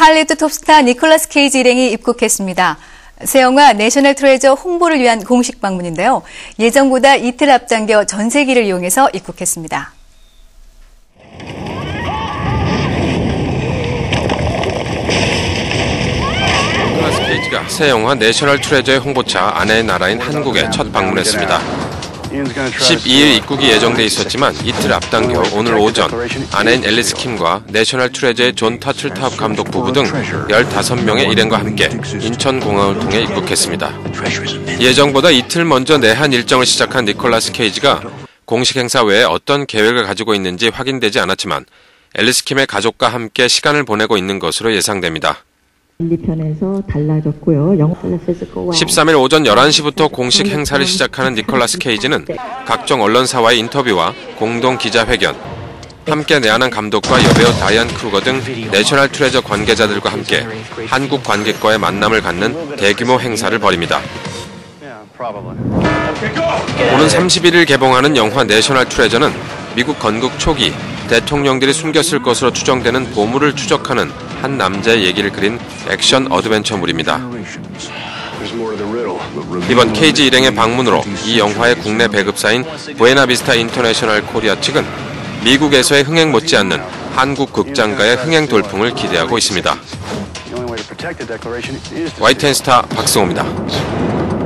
할리우드 톱스타 니콜라스 케이지 일행이 입국했습니다. 새 영화 내셔널 트레저 홍보를 위한 공식 방문인데요. 예정보다 이틀 앞당겨 전세기를 이용해서 입국했습니다. 니콜라스 케이지가 새 영화 내셔널 트레저의 홍보차 아내의 나라인 한국에 첫 방문했습니다. 12일 입국이 예정돼 있었지만 이틀 앞당겨 오늘 오전 아내인 앨리스 킴과 내셔널 트레저의 존 타틀타업 감독 부부 등 15명의 일행과 함께 인천공항을 통해 입국했습니다. 예정보다 이틀 먼저 내한 일정을 시작한 니콜라스 케이지가 공식 행사 외에 어떤 계획을 가지고 있는지 확인되지 않았지만 앨리스 킴의 가족과 함께 시간을 보내고 있는 것으로 예상됩니다. 1, 2편에서 달라졌고요. 영화 13일 오전 11시부터 공식 행사를 시작하는 니콜라스 케이지는 각종 언론사와의 인터뷰와 공동 기자회견, 함께 내한한 감독과 여배우 다이안 크루거 등 내셔널 트레저 관계자들과 함께 한국 관객과의 만남을 갖는 대규모 행사를 벌입니다. 오는 31일 개봉하는 영화 내셔널 트레저는 미국 건국 초기 대통령들이 숨겼을 것으로 추정되는 보물을 추적하는 한 남자의 얘기를 그린 액션 어드벤처물입니다. 이번 케이지 일행의 방문으로 이 영화의 국내 배급사인 부에나비스타 인터내셔널 코리아 측은 미국에서의 흥행 못지않는 한국 극장가의 흥행 돌풍을 기대하고 있습니다. YTN 스타 박승호입니다.